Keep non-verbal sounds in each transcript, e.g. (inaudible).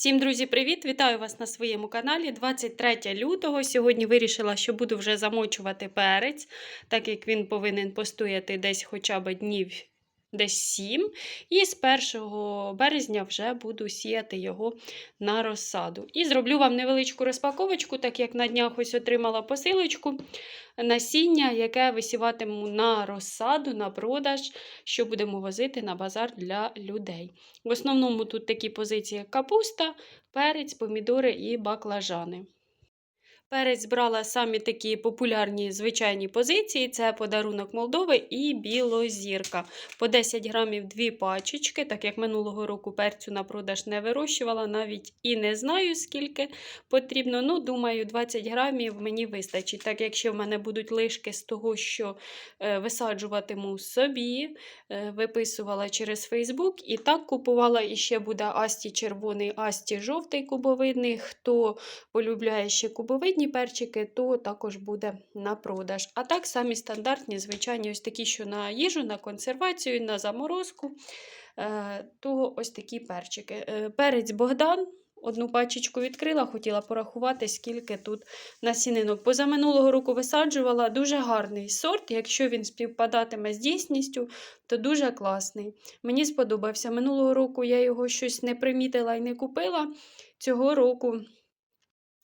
Всім, друзі, привіт! Вітаю вас на своєму каналі. 23 лютого. Сьогодні вирішила, що буду вже замочувати перець, так як він повинен постояти десь хоча б днів десь 7. І з 1 березня вже буду сіяти його на розсаду. І зроблю вам невеличку розпаковочку, так як на днях ось отримала посилочку. Насіння, яке висіватиму на розсаду, на продаж, що будемо возити на базар для людей. В основному тут такі позиції, як капуста, перець, помідори і баклажани. Перець брала самі такі популярні звичайні позиції: це подарунок Молдови і білозірка. По 10 грамів дві пачечки, так як минулого року перцю на продаж не вирощувала, навіть і не знаю, скільки потрібно. Ну, думаю, 20 грамів мені вистачить. Так як ще в мене будуть лишки з того, що е, висаджуватиму собі, е, виписувала через Фейсбук. І так купувала і ще буде Асті червоний, Асті жовтий кубовидний. Хто полюбляє ще кубовидні перчики, то також буде на продаж. А так самі стандартні, звичайні, ось такі, що на їжу, на консервацію, на заморозку, е, то ось такі перчики. Е, Перець Богдан. Одну пачечку відкрила, хотіла порахувати, скільки тут насінинок. Позаминулого року висаджувала дуже гарний сорт. Якщо він співпадатиме з дійсністю, то дуже класний. Мені сподобався. Минулого року я його щось не примітила і не купила. Цього року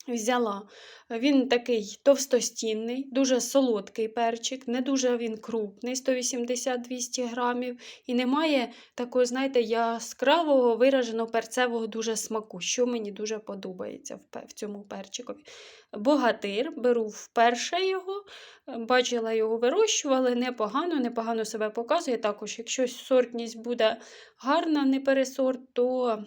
взяла. Він такий товстостінний, дуже солодкий перчик, не дуже він крупний, 180-200 грамів. І немає такого, знаєте, яскравого вираженого перцевого дуже смаку, що мені дуже подобається в цьому перчикові. Богатир, беру вперше його, бачила його вирощували, непогано, непогано себе показує. Також, якщо сортність буде гарна, не пересорт, то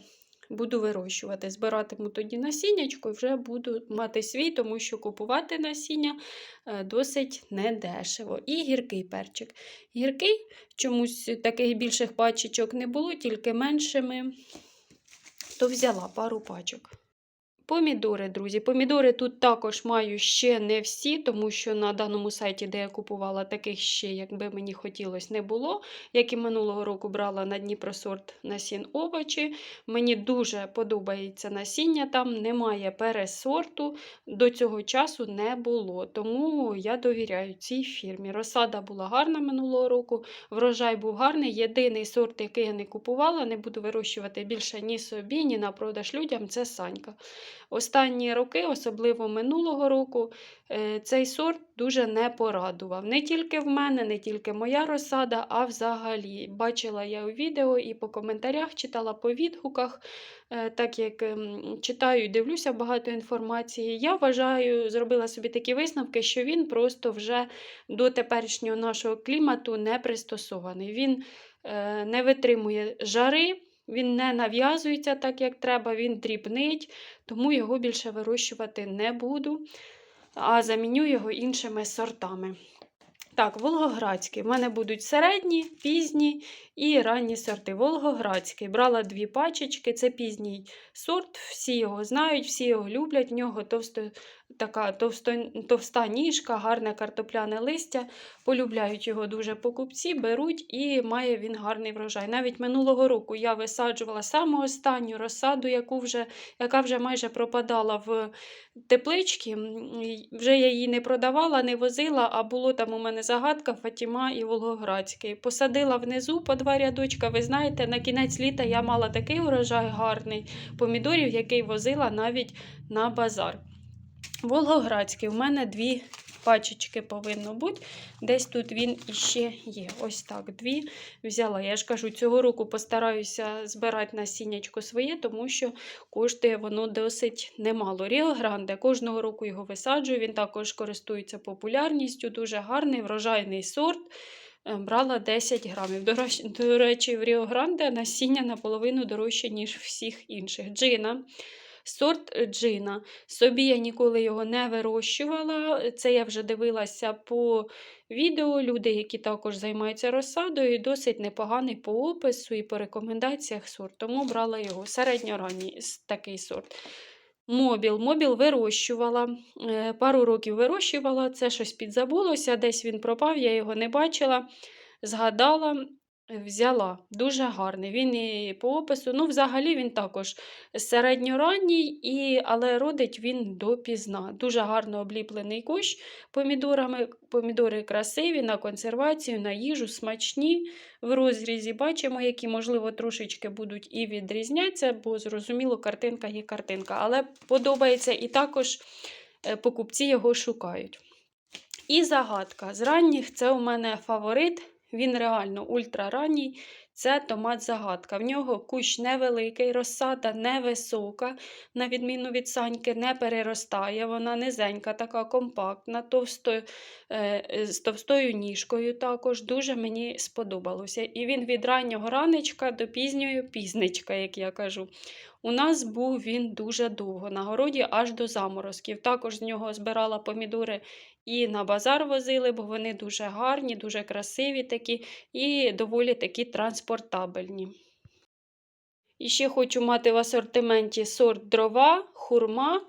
буду вирощувати. Збиратиму тоді насіннячко і вже буду мати свій, тому що купувати насіння е, досить недешево. І гіркий перчик. Гіркий, чомусь таких більших пачечок не було, тільки меншими, то взяла пару пачок. Помідори, друзі. Помідори тут також маю ще не всі, тому що на даному сайті, де я купувала, таких ще, якби мені хотілося, не було. Як і минулого року брала на Дніпросорт насін овочі. Мені дуже подобається насіння, там немає пересорту, до цього часу не було. Тому я довіряю цій фірмі. Розсада була гарна минулого року, врожай був гарний. Єдиний сорт, який я не купувала, не буду вирощувати більше ні собі, ні на продаж людям це санька. Останні роки, особливо минулого року, е, цей сорт дуже не порадував. Не тільки в мене, не тільки моя розсада, а взагалі. Бачила я у відео і по коментарях читала по відгуках, е, так як ем, читаю і дивлюся багато інформації. Я вважаю, зробила собі такі висновки, що він просто вже до теперішнього нашого клімату не пристосований. Він е, не витримує жари. Він не нав'язується так, як треба, він дрібнить, тому його більше вирощувати не буду, а заміню його іншими сортами. Так, Волгоградський. В мене будуть середні, пізні і ранні сорти. Волгоградський. Брала дві пачечки, це пізній сорт, всі його знають, всі його люблять. В нього товсто, така товсто, товста ніжка, гарне картопляне листя. Полюбляють його дуже покупці, беруть і має він гарний врожай. Навіть минулого року я висаджувала саму останню розсаду, яку вже, яка вже майже пропадала в тепличці. Вже я її не продавала, не возила, а було там у мене загадка Фатіма і Волгоградський. Посадила внизу по два рядочка. Ви знаєте, на кінець літа я мала такий урожай гарний помідорів, який возила навіть на базар. Волгоградський, у мене дві пачечки повинно бути. Десь тут він іще є. Ось так, дві взяла. Я ж кажу, цього року постараюся збирати насіннячко своє, тому що коштує воно досить немало. Ріо Гранде, кожного року його висаджую, він також користується популярністю, дуже гарний, врожайний сорт. Е, Брала 10 грамів. До речі, в Ріо Гранде насіння наполовину дорожче, ніж всіх інших. Джина. Сорт джина. Собі я ніколи його не вирощувала. Це я вже дивилася по відео. Люди, які також займаються розсадою, досить непоганий по опису і по рекомендаціях сорт. Тому брала його середньоранній такий сорт. Мобіл. Мобіл вирощувала. е, Пару років вирощувала, це щось підзабулося, десь він пропав, я його не бачила. Згадала, Взяла. Дуже гарний. Він і по опису, ну, взагалі він також середньоранній, і, але родить він допізна. Дуже гарно обліплений кущ помідорами. Помідори красиві на консервацію, на їжу, смачні. В розрізі бачимо, які, можливо, трошечки будуть і відрізняться, бо зрозуміло, картинка є картинка. Але подобається і також е, покупці його шукають. І загадка. З ранніх це у мене фаворит. Він реально ультраранній. Це томат загадка. В нього кущ невеликий, розсада невисока, на відміну від саньки, не переростає. Вона низенька, така компактна, товсто, е, з товстою ніжкою також. Дуже мені сподобалося. І він від раннього ранечка до пізньої пізничка, як я кажу. У нас був він дуже довго, на городі аж до заморозків. Також з нього збирала помідори і на базар возили, бо вони дуже гарні, дуже красиві такі і доволі такі транспортабельні. І ще хочу мати в асортименті сорт дрова, хурма.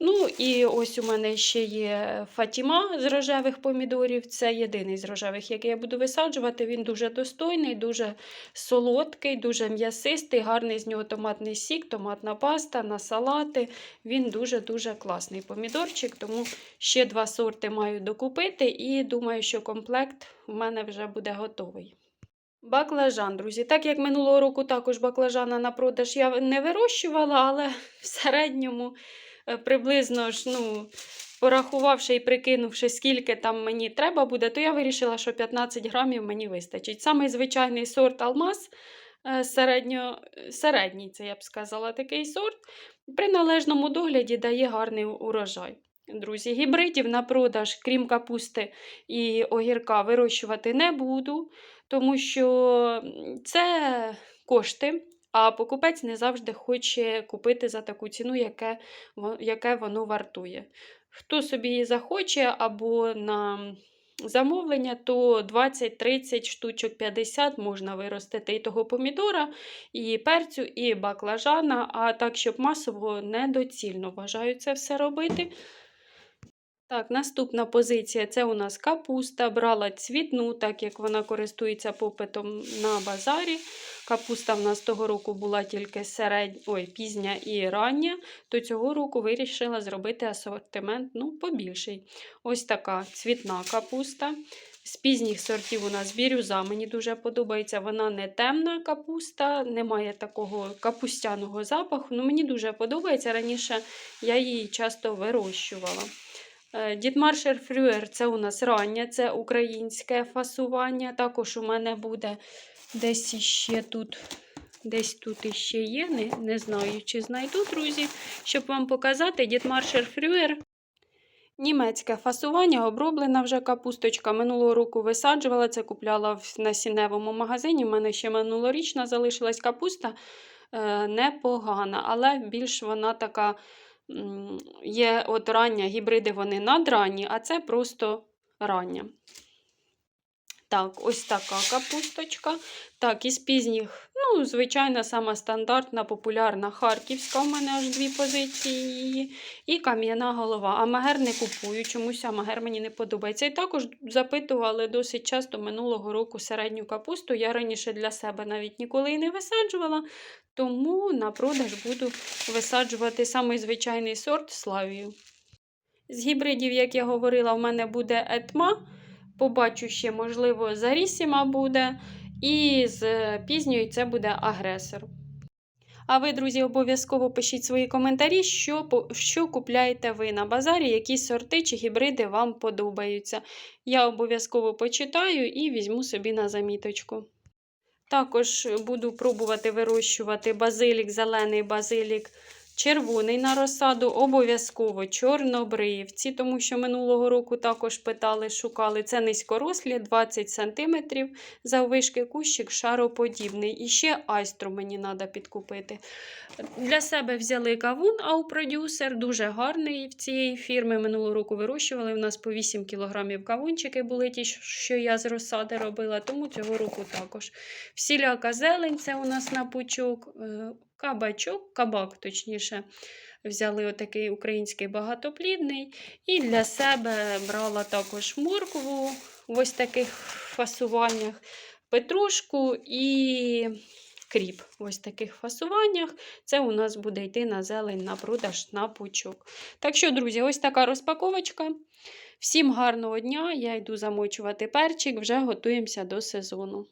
Ну, і ось у мене ще є Фатіма з рожевих помідорів. Це єдиний з рожевих, який я буду висаджувати. Він дуже достойний, дуже солодкий, дуже м'ясистий, гарний з нього томатний сік, томатна паста на салати. Він дуже-дуже класний помідорчик, тому ще два сорти маю докупити і думаю, що комплект в мене вже буде готовий. Баклажан, друзі. Так як минулого року також баклажана на продаж я не вирощувала, але (laughs) в середньому е, приблизно ж, ну, порахувавши і прикинувши, скільки там мені треба буде, то я вирішила, що 15 грамів мені вистачить. Самий звичайний сорт алмаз, е, середньо, середній, це я б сказала, такий сорт. При належному догляді дає гарний урожай. Друзі, гібридів на продаж, крім капусти і огірка, вирощувати не буду, тому що це кошти, а покупець не завжди хоче купити за таку ціну, яке, яке воно вартує. Хто собі захоче або на замовлення, то 20-30 штучок 50 можна виростити і того помідора, і перцю, і баклажана, а так, щоб масово недоцільно вважаю це все робити. Так, наступна позиція це у нас капуста. Брала цвітну, так як вона користується попитом на базарі. Капуста в нас того року була тільки середня, ой, пізня і рання, то цього року вирішила зробити асортимент ну, побільший. Ось така цвітна капуста. З пізніх сортів у нас бірюза, мені дуже подобається. Вона не темна капуста, не має такого капустяного запаху. Ну, Мені дуже подобається. Раніше я її часто вирощувала. Дітмаршер Фрюер це у нас рання, це українське фасування. Також у мене буде десь іще тут. Десь тут іще є, не, не знаю, чи знайду, друзі, щоб вам показати Дітмаршер Фрюер. Німецьке фасування, оброблена вже капусточка. Минулого року висаджувала, це купляла в насінневому магазині. У мене ще минулорічна залишилась капуста е, непогана, але більш вона така є от рання гібриди, вони надранні, а це просто рання. Так, ось така капусточка. Так, із пізніх, ну, звичайна, сама стандартна, популярна харківська. У мене аж дві позиції її. І кам'яна голова. А магер не купую, чомусь амагер мені не подобається. І також запитували досить часто минулого року середню капусту. Я раніше для себе навіть ніколи і не висаджувала. Тому на продаж буду висаджувати самий звичайний сорт славію. З гібридів, як я говорила, в мене буде етма. Побачу ще, можливо, Зарісіма буде. І з пізньої це буде агресор. А ви, друзі, обов'язково пишіть свої коментарі, що що купляєте ви на базарі, які сорти чи гібриди вам подобаються. Я обов'язково почитаю і візьму собі на заміточку. Також буду пробувати вирощувати базилік, зелений базилік, червоний на розсаду, обов'язково чорнобривці, тому що минулого року також питали, шукали. Це низькорослі, 20 см, заввишки кущик шароподібний. І ще айстру мені треба підкупити. Для себе взяли кавун Ау-продюсер, дуже гарний в цієї фірми. Минулого року вирощували. У нас по 8 кг кавунчики були ті, що я з розсади робила, тому цього року також. Всіляка зелень, це у нас на пучок. Кабачок, кабак, точніше, взяли отакий український багатоплідний. І для себе брала також моркву в ось таких фасуваннях. петрушку і кріп. В ось таких фасуваннях. Це у нас буде йти на зелень на продаж на пучок. Так що, друзі, ось така розпаковочка. Всім гарного дня! Я йду замочувати перчик, вже готуємося до сезону.